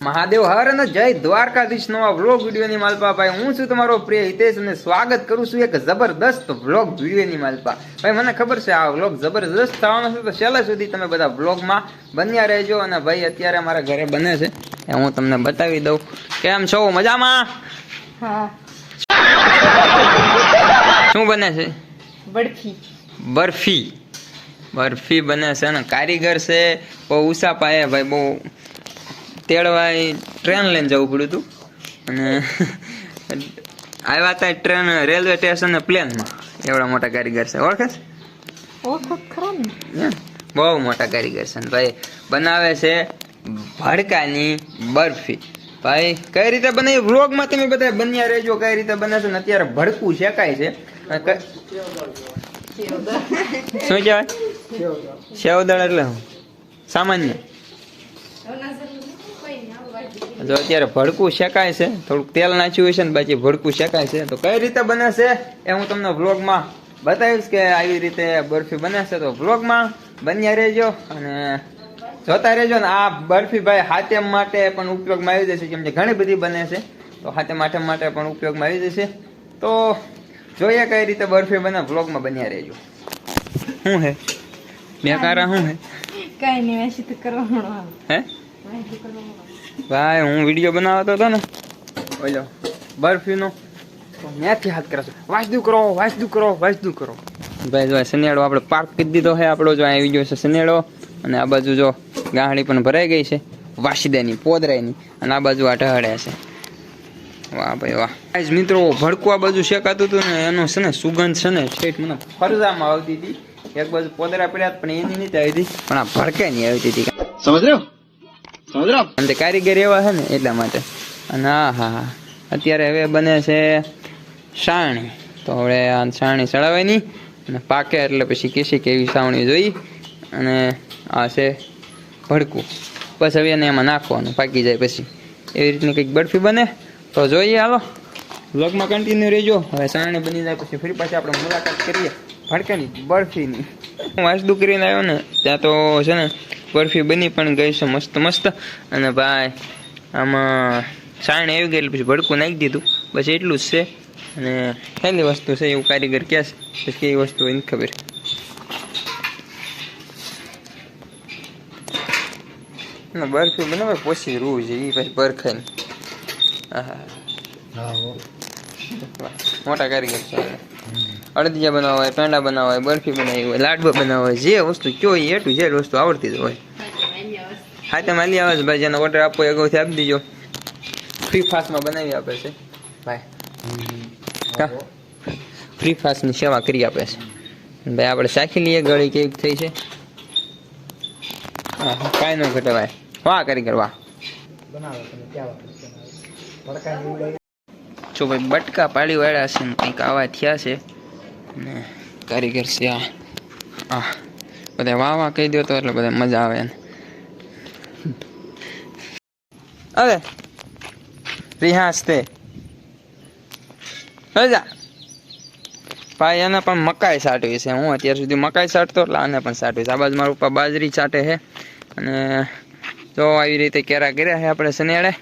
મહાદેવ હર અને જય દ્વારકાધીશ આ વ્લોગ વિડીયોની માલપા ભાઈ હું છું તમારો પ્રિય હિતેશ અને સ્વાગત કરું છું એક જબરદસ્ત વ્લોગ વિડીયોની માલપા. ભાઈ મને ખબર છે આ વ્લોગ જબરદસ્ત થવાનો છે તો છેલ્લા સુધી તમે બધા વ્લોગમાં બન્યા રહેજો અને ભાઈ અત્યારે અમારા ઘરે બને છે. એ હું તમને બતાવી દઉં. કેમ છો? મજામાં? હા. શું બને છે? બરફી. બરફી. બરફી બને છે અને કારીગર છે. બહુ ઉષા પાયે ભાઈ બહુ તેડવા ટ્રેન લઈને જવું પડ્યું હતું. અને આવ્યા હતા ટ્રેન રેલવે સ્ટેશન ને પ્લેનમાં એવડા મોટા કારીગર છે. ઓળખે છે? બહુ મોટા કારીગર છે. ભાઈ બનાવે છે ભડકાની બરફી. ભાઈ કઈ રીતે બને? વ્લોગમાં તમે બધા બન્યા રહેજો. કઈ રીતે બને છે? ને અત્યારે ભડકું શેકાય છે. શું કહેવાય? સેવદળ. એટલે સામાન્ય. જો અત્યારે ભડકું શેકાય છે થોડુંક તેલ નાખ્યું હોય છે ને બાકી ભડકું શેકાય છે. તો કઈ રીતે બને છે એ હું તમને વ્લોગમાં બતાવીશ કે આવી રીતે બરફી બને છે. તો વ્લોગમાં બન્યા રહેજો અને જોતા રહેજો ને આ બરફી ભાઈ હાથેમ માટે પણ ઉપયોગમાં આવી જશે. કેમ કે ઘણી બધી બને છે. તો હાથે આઠમ માટે પણ ઉપયોગમાં આવી જશે. તો જોઈએ કઈ રીતે બરફી બને. વ્લોગમાં બન્યા રહેજો. શું હે? બે કારા શું હે? કઈ નહીં વેસી તો કરવાનું. હે? કરવાનું. ભાઈ હું વીડિયો બનાવતો હતો ને. ઓલો બરફીનો. ત્યાંથી હાથ કરે છે. કરો વાસદુ કરો વાસદુ કરો. ભાઈ જો શનિયાળો આપણે પાર્ક કરી દીધો છે આપણો જો આવી ગયો છે શનિયાળો. અને આ બાજુ જો ગાહડી પણ ભરાઈ ગઈ છે વાસદેની પોદરાની અને આ બાજુ આ ઢહડ્યા છે. વાહ ભાઈ વાહ. આજ મિત્રો ભડકવા બાજુ શેકાતું હતું ને એનો છે ને સુગંધ છે ને છેઠ મને ફરજામાં આવતી હતી. એક બાજુ પોદરા પડ્યા પણ એની નથી આવી હતી. પણ આ ભડકે નહીં આવતી હતી. સમજ રહ્યો? અને કારીગર એવા છે ને એટલા માટે. અને હા હા. અત્યારે હવે બને છે સાણી. તો હવે આ સાણી ચડાવવાની અને પાકે એટલે પછી કેસી કેવી સાવણી જોઈ અને આ છે ભડકું. બસ હવે એને એમાં નાખવાનું, પાકી જાય પછી. એવી રીતની કંઈક બરફી બને. તો જોઈએ હાલો. વ્લોગમાં કન્ટિન્યુ રહેજો. હવે સાણી બની જાય પછી ફરી પાછી આપણે મુલાકાત કરીએ. ભડકાની બરફીની. હું વાસદુ કરીને આવ્યો ને, ત્યાં તો છે ને બરફી બની પણ ગઈ છે મસ્ત મસ્ત. અને ભાઈ આમાં સાણ આવી ગઈ એટલે પછી ભડકું નાખી દીધું. બસ એટલું જ છે. અને પહેલી વસ્તુ છે એવું કારીગર ક્યાં છે? પછી કેવી વસ્તુ હોય ખબર. ના બરફી બનાવે પોસી રૂ છે એ પછી બરખાય ને મોટા કારીગર છે. અડદિયા બનાવવા હોય પેંડા બનાવવા હોય બરફી બનાવી હોય, લાડવા બનાવવા હોય, જે વસ્તુ કયો એ એટલું જે વસ્તુ આવડતી હોય. હા, તમે હાલી આવે છે ભાઈ, જેનો ઓર્ડર આપવો એ અગાઉથી આપી દીજો. ફ્રી ફાસ્ટમાં બનાવી આપે છે. ભાઈ ફ્રી ફાસ્ટની સેવા કરી આપે છે. ભાઈ, આપણે સાખી લઈએ, ગળી કેવી થઈ છે? હા કાંઈ ન ઘટે, ભાઈ. વાહ, કારીગર, વાહ. જો, ભાઈ, બટકા પાડી વાળા છે ને, કંઈક આવા થયા છે. ને કારીગર છે આ. આ. બધા વાહ વાહ કહી દો તો એટલે બધા મજા આવે અરે રિહાસ તે. ભાઈ એને પણ મકાઈ સાટવી છે. હું અત્યાર સુધી મકાઈ સાટતો એટલે આને પણ સાટવી છે આ બાજુ મારું પપ્પા બાજરી ચાટે છે. અને જો આવી રીતે કેરા કર્યા છે આપણે શનિયાળે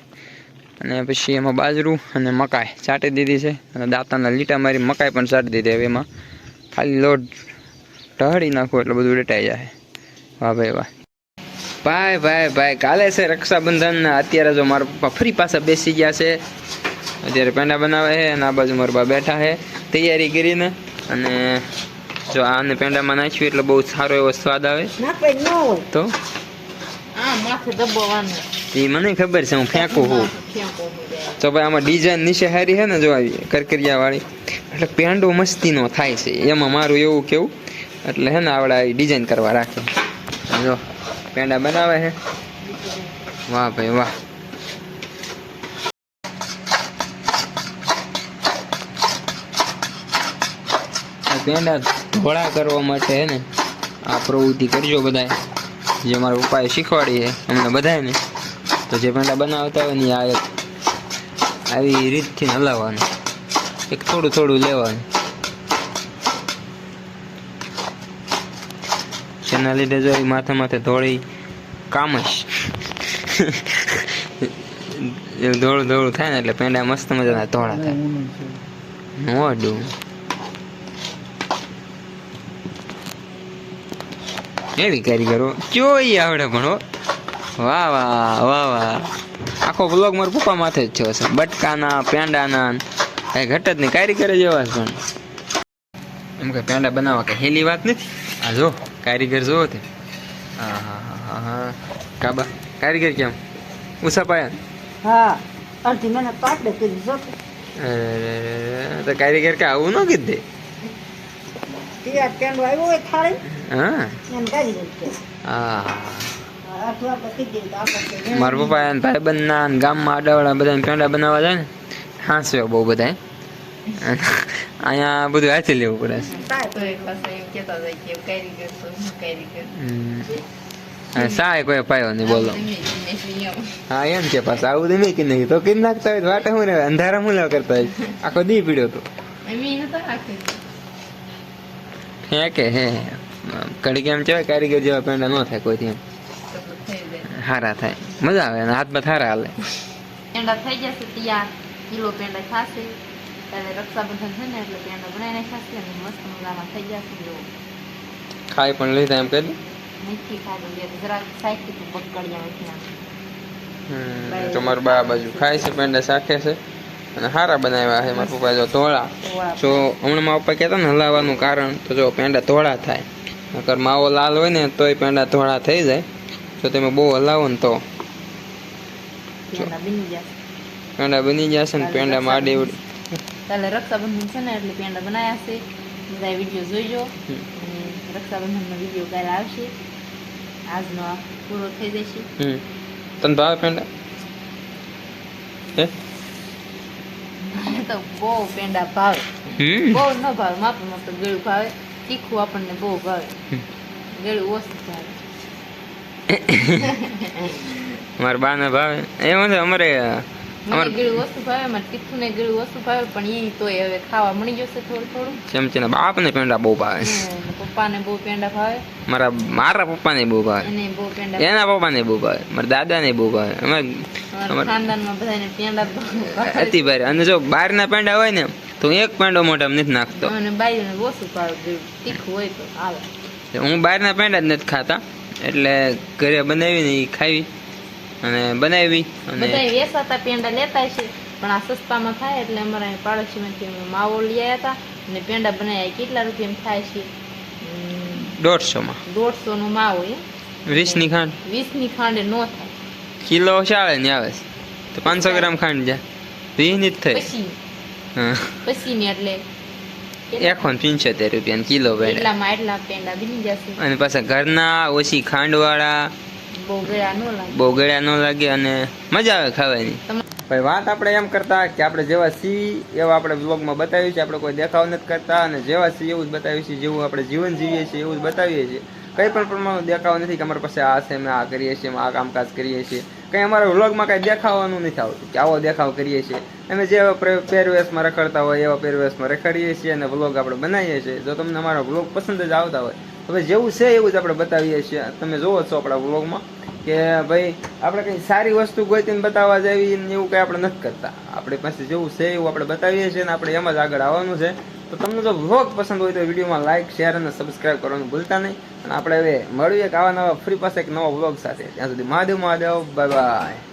અને પછી એમાં બાજરું અને મકાઈ ચાટી દીધી છે. અને દાંતાના લીટા મારી મકાઈ પણ ચાટી દીધી હવે એમાં. ખાલી લોટ ઢહળી નાખો એટલે બધું ડટાઈ જાય. વાહ ભાઈ વાહ. ભાઈ ભાઈ ભાઈ કાલે છે રક્ષાબંધન અત્યારે જો મારા પપ્પા ફરી પાછા બેસી ગયા છે. અત્યારે પેંડા બનાવે છે અને આ બાજુ મારા બા બેઠા છે. તૈયારી કરીને અને જો આને પેંડામાં નાખ્યું એટલે બહુ સારો એવો સ્વાદ આવે. તો એ મને ખબર છે હું ફેંકું હું તો ભાઈ આમાં ડિઝાઇન નીચે હારી છે ને જો આવી કરકરિયા વાળી એટલે પેંડો મસ્તીનો થાય છે એમાં મારું એવું કેવું. એટલે હે ને આવડે આવી ડિઝાઇન કરવા રાખે. જો પેંડા બનાવે છે વાહ ભાઈ વાહ. આ પેંડા ધોળા કરવા માટે હે ને. આ પ્રવૃત્તિ કરજો બધાય. જે મારા પપ્પાએ શીખવાડી છે અમને બધાને તો જે પેંડા બનાવતા હોય ને આ એક આવી રીતથી હલાવવાનું. એક થોડું થોડું લેવાનું. જેના લીધે જો માથે માથે ધોળી કામ જ. ધોળું ધોળું થાય ને એટલે પેંડા મસ્ત મજાના ધોળા થાય. મોઢું. એવી કારીગરો જોઈ આવડે હો વાહ વાહ વાહ વાહ. આખો બ્લોગ મારા પપ્પા માથે જ થયો છે. બટકાના પેંડાના કઈ ઘટ જ નહીં. કારીગર જ એવા છે પણ. એમ કે પેંડા બનાવવા કે હેલી વાત નથી? આ જો કારીગર જોવો તે. હા હા હા કાબા કારીગર કેમ? ઉષા પાયા? હા અડધી મને પાટલે કીધું તો કારીગર કે આવું ન કીધે? આવ્યો થાળી? હા. એમ કાઢી દઉં હા. કીધી મારા પપ્પા એને ભાઈબંધ ના ગામમાં આડાવાળા બધા પેંડા બનાવવા જાય ને હાંસવે બહુ બધા અહીંયા બધું હાથી લેવું પડે. સાય કોઈ પાયો નહીં બોલો. હા એમ કે પાસે આવું તમે કે નહીં? તો કઈ નાખતા હોય તો વાટે હું ને અંધારા હું લેવા કરતા હોય? આખો દી પીડ્યો તો. હે કે હે કડી કેમ છે કારીગર જેવા પેંડા ન થાય કોઈથી એમ. હારા થાય. મજા આવે અને હાથમાં થારા હાલે. પેંડા થઈ જશે તૈયાર. કિલો પેંડા ખાશે ત્યારે રક્ષાબંધન છે ને એટલે પેંડા બનાવીને ખાશે અને મસ્ત મજામાં થઈ જશે જેવું ખાઈ પણ લીધા એમ કરી? મીઠી ખાધું જરાક સાઈડથી બકડિયા નથી આમ હમ, તો મારા બા બાજુ ખાય છે પેંડા શાખે છે? અને સારા બનાવ્યા છે મારા પપ્પા જો ધોળા. જો હમણાં મારા પપ્પા કહેતા ને હલાવવાનું કારણ તો જો પેંડા ધોળા થાય. નકર માવો લાલ હોય ને તોય પેંડા ધોળા થઈ જાય. જો તમે બહુ હલાવો ને તો. પેંડા બની જશે ને પેંડા માડી કાલે રક્ષાબંધન છે ને એટલે પેંડા બનાવ્યા છે. બધા વીડિયો જોઈજો રક્ષાબંધનનો વીડિયો કાલે આવશે. આજનો પૂરો થઈ જશે. હમ. તને ભાવે પેંડા? હે? તો બહુ પેંડા ભાવે. બહુ ન ભાવે માપે માપે ગળું ભાવે. તીખું આપણને બહુ ભાવે. ગળું ઓછું ભાવે. મારા બા ભાવે. એમ છે અમારે ભાવે મારે તીખું ને ભાવે ને બહુ ભાવે. પપ્પાને પેંડા ભાવે. મારા મારા પપ્પાને બહુ ભાવે. એને બહુ પેંડા બહુ ભાવે. મારા બધાને પેંડા બહુ ભાવે. અતિ ભારે. અને જો બહારના પેંડા હોય ને તો એક પેંડો મોટા નથી નાખતો. અને બાઈઓને ઓછું ભાવે તીખું હોય તો હું બહારના પેંડા જ નથી ખાતા. એટલે ઘરે બનાવીને એ ખાવી. અને બનાવી અને બધા વેસાતા પેંડા લેતા છે પણ આ સસ્તામાં થાય એટલે અમારા પાડોશીમાંથી અમે માવો લઈ આવ્યા હતા. અને પેંડા બનાવ્યા કેટલા રૂપિયામાં થાય છે? દોઢસોમાં. દોઢસો નો માવો એ વીસની ખાંડ. વીસની ખાંડે નો થાય. કિલો ચાલે ને આવે છે. તો પાંચસો ગ્રામ ખાંડ જા. વીસની જ થાય પછી? પછી ને એટલે? એકસો ને પંચોતેર રૂપિયા કિલો પેંડા એટલામાં એટલા પેંડા બની જશે. અને પાછા ઘરના ઓછી ખાંડવાળા બહુ ન લાગે. ગળ્યા ન લાગે અને મજા આવે ખાવાની. ભાઈ વાત આપણે એમ કરતા કે આપણે જેવા સી એવા આપણે બ્લોગમાં બતાવ્યું છે આપણે કોઈ દેખાવ નથી કરતા અને જેવા સી એવું જ બતાવ્યું છે જેવું આપણે જીવન જીવીએ છીએ એવું જ બતાવીએ છીએ. કંઈ પણ પ્રમાણમાં દેખાવ નથી કે અમારી પાસે આ છે અમે આ કરીએ છીએ અમે આ કામકાજ કરીએ છીએ. કંઈ અમારા વ્લોગમાં કાંઈ દેખાવાનું નથી આવતું કે આવો દેખાવ કરીએ છીએ. અમે જે પહેરવેશમાં રખડતા હોય એવા પહેરવેશમાં રખડીએ છીએ અને વ્લોગ આપણે બનાવીએ છીએ. જો તમને અમારો વ્લોગ પસંદ જ આવતા હોય ભાઈ જેવું છે એવું જ આપણે બતાવીએ છીએ. તમે જોવો છો આપણા વ્લોગમાં કે ભાઈ, આપણે કંઈ સારી વસ્તુ ગોતીને બતાવવા જેવી ને એવું કંઈ આપણે નથી કરતા. આપણી પાસે જેવું છે એવું આપણે બતાવીએ છીએ અને આપણે એમ જ આગળ આવવાનું છે. તો તમને જો વ્લોગ પસંદ હોય તો વિડીયોમાં લાઇક શેર અને સબસ્ક્રાઈબ કરવાનું ભૂલતા નહીં. અને આપણે હવે મળીએ એક આવા નવા, ફ્રી પાસે એક નવા વ્લોગ સાથે. ત્યાં સુધી મહાદેવ મહાદેવ બાય બાય